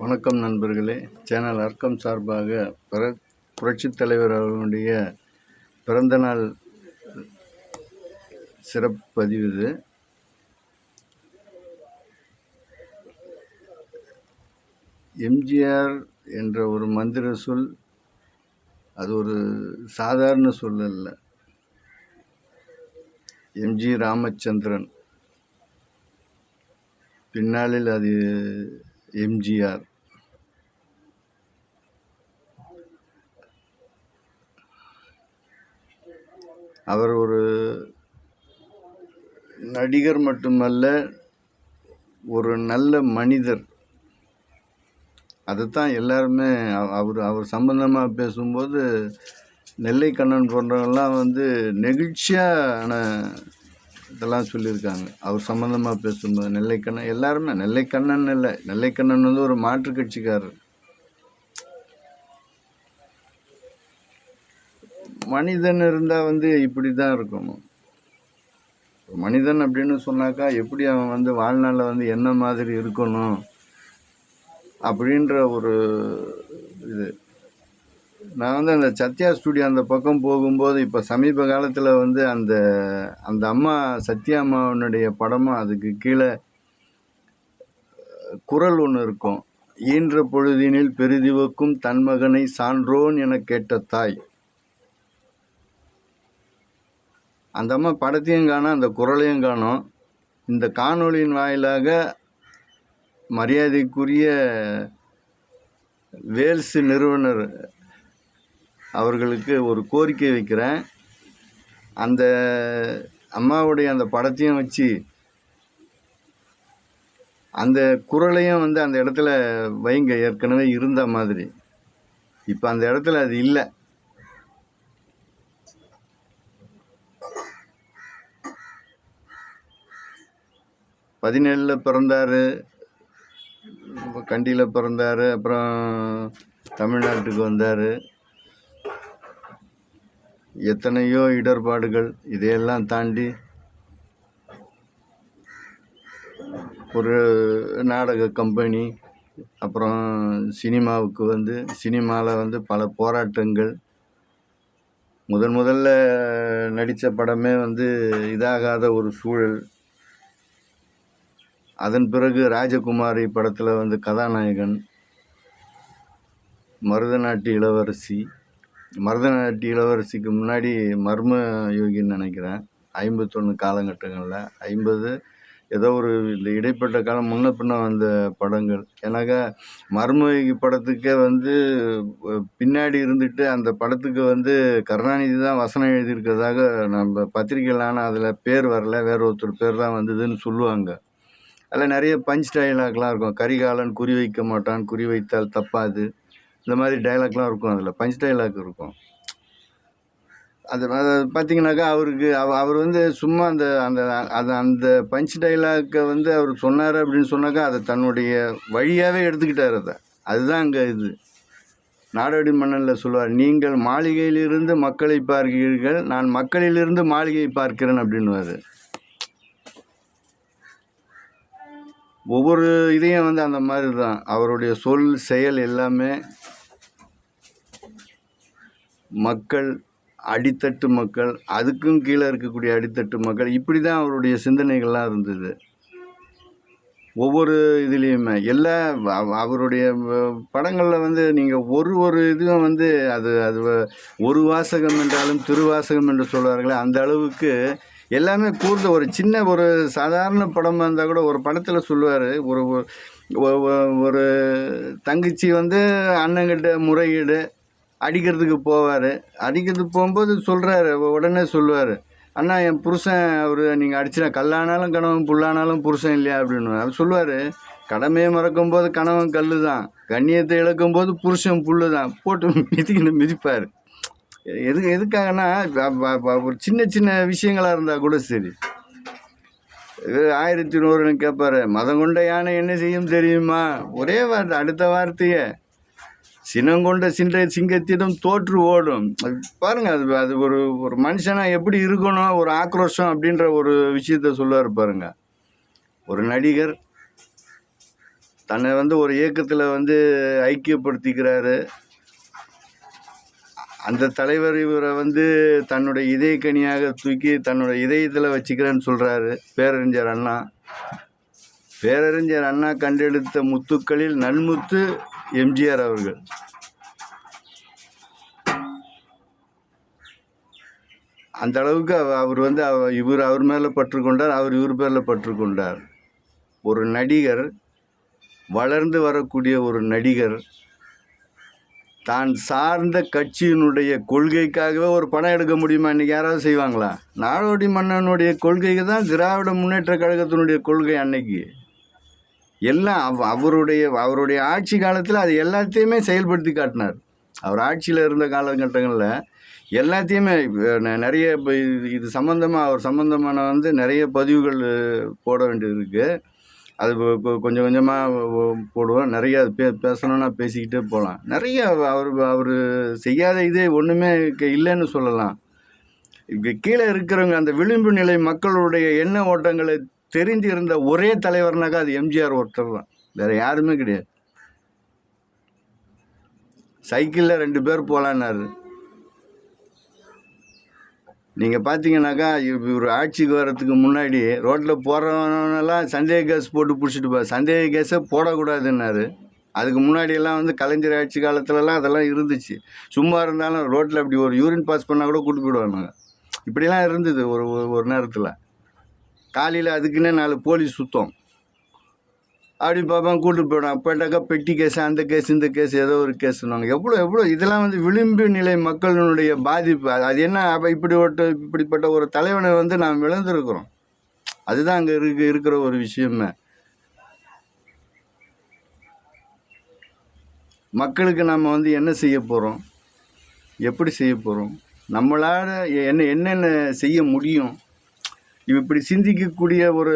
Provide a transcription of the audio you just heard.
வணக்கம் நண்பர்களே. சேனல் அர்க்கம் சார்பாக பிற புரட்சித் தலைவர் அவர்களுடைய பிறந்தநாள் சிறப்பதிவு இது. எம்ஜிஆர் என்ற ஒரு மந்திர சொல் அது ஒரு சாதாரண சொல் அல்ல. எம்ஜி ராமச்சந்திரன். பின்னாளில் அது எம்ஜிஆர். அவர் ஒரு நடிகர் மட்டுமல்ல ஒரு நல்ல மனிதர். அதைத்தான் எல்லாருமே அவ- அவர் அவர் சம்பந்தமாக பேசும்போது நெல்லை கண்ணன் போன்றவங்கலாம் வந்து நெகிழ்ச்சியான இதெல்லாம் சொல்லியிருக்காங்க. அவர் சம்மந்தமாக பேசும்போது நெல்லைக்கண்ணன் எல்லாருமே நெல்லைக்கண்ணன் இல்லை. நெல்லைக்கண்ணன் வந்து ஒரு மாற்றுக் கட்சிக்காரர். மனிதன் இருந்தால் வந்து இப்படி தான் இருக்கணும் மனிதன் அப்படின்னு சொன்னாக்கா எப்படி அவன் வந்து வாழ்நாளில் வந்து என்ன மாதிரி இருக்கணும் அப்படின்ற ஒரு இது. நான் வந்து அந்த சத்யா ஸ்டுடியோ அந்த பக்கம் போகும்போது இப்போ சமீப காலத்தில் வந்து அந்த அந்த அம்மா சத்யா அம்மாவனுடைய படமும் அதுக்கு கீழே குரல் ஒன்று இருக்கும். ஈன்ற பொழுதினில் பெரிதிவக்கும் தன் மகனை சான்றோன் என கேட்ட தாய். அந்த அம்மா படத்தையும் காணோம் அந்த குரலையும் காணும். இந்த காணொளியின் வாயிலாக மரியாதைக்குரிய வேல்ஸ் நிறுவனர் அவர்களுக்கு ஒரு கோரிக்கை வைக்கிறேன். அந்த அம்மாவுடைய அந்த படத்தையும் வச்சு அந்த குரலையும் வந்து அந்த இடத்துல வைங்க. ஏற்கனவே இருந்த மாதிரி. இப்போ அந்த இடத்துல அது இல்லை. பதினேழில் பிறந்தார். கண்டியில் பிறந்தார். அப்புறம் தமிழ்நாட்டுக்கு வந்தார். எத்தனையோ இடர்பாடுகள் இதையெல்லாம் தாண்டி ஒரு நாடக கம்பெனி அப்புறம் சினிமாவுக்கு வந்து சினிமாவில் வந்து பல போராட்டங்கள். முதன் முதல்ல நடித்த படமே வந்து இதாகாத ஒரு சூழல். அதன் பிறகு ராஜகுமாரி படத்தில் வந்து கதாநாயகன் மருதநாட்டு இளவரசி மருதநாட்டு இளவரசிக்கு முன்னாடி மர்ம யோகின்னு நினைக்கிறேன். ஐம்பத்தொன்று காலகட்டங்களில். ஐம்பது ஏதோ ஒரு இந்த இடைப்பட்ட காலம் முன்ன பின்ன வந்த படங்கள். ஏன்னாக்கா மர்மயோகி படத்துக்கே வந்து பின்னாடி இருந்துட்டு அந்த படத்துக்கு வந்து கருணாநிதி தான் வசனம் எழுதியிருக்கிறதாக நம்ம பத்திரிக்கையில் ஆனால் அதில் பேர் வரல. வேற ஒருத்தர் பேர் தான் வந்ததுன்னு சொல்லுவாங்க. அதில் நிறைய பஞ்ச் டைலாக்லாம் இருக்கும். கரிகாலன் குறி வைக்க மாட்டான் குறி வைத்தால் தப்பாது. இந்த மாதிரி டைலாக்லாம் இருக்கும் அதில். பஞ்ச் டைலாக் இருக்கும். அது அதை பார்த்தீங்கன்னாக்கா அவருக்கு அவ அவர் வந்து சும்மா அந்த அந்த அது அந்த பஞ்ச் டைலாக்கை வந்து அவர் சொன்னார் அப்படின்னு சொன்னாக்கா அதை தன்னுடைய வழியாகவே எடுத்துக்கிட்டார் அதை. அதுதான் அங்கே இது. நாடோடி மன்னனில் சொல்லுவார் நீங்கள் மாளிகையிலிருந்து மக்களை பார்க்கிறீர்கள் நான் மக்களிலிருந்து மாளிகையை பார்க்கிறேன் அப்படின்னுவார். ஒவ்வொரு இதையும் வந்து அந்த மாதிரி தான். அவருடைய சொல் செயல் எல்லாமே மக்கள் அடித்தட்டு மக்கள் அதுக்கும் கீழே இருக்கக்கூடிய அடித்தட்டு மக்கள் இப்படி தான் அவருடைய சிந்தனைகள்லாம் இருந்தது. ஒவ்வொரு இதுலேயுமே எல்லா அவருடைய படங்களில் வந்து நீங்கள் ஒரு ஒரு இதுவும் வந்து அது அது ஒரு வாசகம் என்றாலும் திருவாசகம் என்று சொல்வார்களே அந்த அளவுக்கு எல்லாமே கூர்ந்த ஒரு சின்ன ஒரு சாதாரண படமாக இருந்தால் கூட ஒரு படத்தில் சொல்லுவார் ஒரு ஒரு தங்கச்சி வந்து அண்ணங்கிட்ட முறையீடு அடிக்கிறதுக்கு போவார். அடிக்கிறதுக்கு போகும்போது சொல்கிறாரு உடனே சொல்லுவார். அண்ணா என் புருஷன் அவர் நீங்கள் அடிச்சினா கல்லானாலும் கணவன் புல்லானாலும் புருஷன் இல்லையா? அப்படின்னு. அவர் சொல்லுவார் கடமையை மறக்கும் போது கணவன் கல் தான் கண்ணியத்தை இழக்கும் போது புருஷன் புல்லு தான் போட்டு மிதிக்கின்னு மிதிப்பார். எது எதுக்காகனா ஒரு சின்ன சின்ன விஷயங்களாக இருந்தால் கூட சரி. ஆயிரத்தி நூறுன்னு கேட்பாரு மதம் கொண்ட யானை என்ன செய்யும் தெரியுமா? ஒரே வார்த்தை அடுத்த வார்த்தையை. சினங்கொண்ட சின்ற சிங்கத்திடம் தோற்று ஓடும். அது பாருங்க அது அது ஒரு ஒரு மனுஷனா எப்படி இருக்கணும் ஒரு ஆக்ரோஷம் அப்படின்ற ஒரு விஷயத்த சொல்லுவார் பாருங்க. ஒரு நடிகர் தன்னை வந்து ஒரு இயக்கத்தில் வந்து ஐக்கியப்படுத்திக்கிறாரு. அந்த தலைவர் இவரை வந்து தன்னுடைய இதயக்கனியாக தூக்கி தன்னுடைய இதயத்தில் வச்சுக்கிறேன்னு சொல்கிறாரு பேரறிஞர் அண்ணா. பேரறிஞர் அண்ணா கண்டெடுத்த முத்துக்களில் நன்முத்து எம்ஜிஆர் அவர்கள். அந்த அளவுக்கு அவ- அவர் வந்து இவர் அவர் மேலே பற்றுக்கொண்டார் அவர் இவர் பேரில் பற்றுக்கொண்டார் ஒரு நடிகர் வளர்ந்து வரக்கூடிய ஒரு நடிகர் தான் சார்ந்த கட்சியினுடைய கொள்கைக்காகவே ஒரு படம் எடுக்க முடியுமா? இன்றைக்கி யாராவது செய்வாங்களா? நாடோடி மன்னனுடைய கொள்கைக்கு தான் திராவிட முன்னேற்ற கழகத்தினுடைய கொள்கை அன்னைக்கு. எல்லாம் அவ அவருடைய அவருடைய ஆட்சி காலத்தில் அது எல்லாத்தையுமே செயல்படுத்தி காட்டினார். அவர் ஆட்சியில் இருந்த காலகட்டங்களில் எல்லாத்தையுமே நிறைய இப்போ இது இது சம்மந்தமாக அவர் சம்மந்தமான வந்து நிறைய பதிவுகள் போட வேண்டியது இருக்குது அது கொ- கொஞ்சம் கொஞ்சமாக போடுவோம். நிறைய அது பே பேசணும்னா பேசிக்கிட்டே போகலாம் நிறைய அவர் அவர் செய்யாத இதே ஒன்றுமே இல்லைன்னு சொல்லலாம். இங்கே கீழே இருக்கிறவங்க அந்த விளிம்பு நிலை மக்களுடைய எண்ண ஓட்டங்களை தெரிஞ்சிருந்த ஒரே தலைவர்னாக்கா அது எம்ஜிஆர் ஒருத்தர் தான். வேறு யாருமே கிடையாது. சைக்கிளில் ரெண்டு பேர் போகலான்னாரு நீங்கள் பார்த்தீங்கன்னாக்கா இவர் ஆட்சிக்கு வர்றதுக்கு முன்னாடி ரோட்டில் போகிறவனெல்லாம் சந்தேக கேஸ் போட்டு பிடிச்சிட்டு போ சந்தேக கேஸை போடக்கூடாதுன்னாரு. அதுக்கு முன்னாடியெல்லாம் வந்து கலைஞர் ஆட்சி காலத்துலலாம் அதெல்லாம் இருந்துச்சு. சும்மா இருந்தாலும் ரோட்டில் அப்படி ஒரு யூரின் பாஸ் பண்ணால் கூட கூட்டு போயிடுவாங்க இப்படிலாம் இருந்தது ஒரு- ஒரு நேரத்தில். காலையில் அதுக்குன்னே நாலு போலீஸ் சுத்தம். அப்படி பார்ப்பான் கூட்டு போயிடும் போயிட்டாக்கா பெட்டி கேஸ் அந்த கேஸ் இந்த கேஸ் ஏதோ ஒரு கேஸ்னுவாங்க எவ்வளோ எவ்வளோ இதெல்லாம் வந்து விளிம்பு நிலை மக்களினுடைய பாதிப்பு. அது என்ன அப்போ இப்படி ஒரு இப்படிப்பட்ட ஒரு தலைவனை வந்து நாம் இழந்திருக்கிறோம். அதுதான் அங்கே இருக்கு இருக்கிற ஒரு விஷயமே. மக்களுக்கு நம்ம வந்து என்ன செய்ய போகிறோம் எப்படி செய்ய போகிறோம் நம்மளால் என்ன என்னென்ன செய்ய முடியும்? இப்படி சிந்திக்கக்கூடிய ஒரு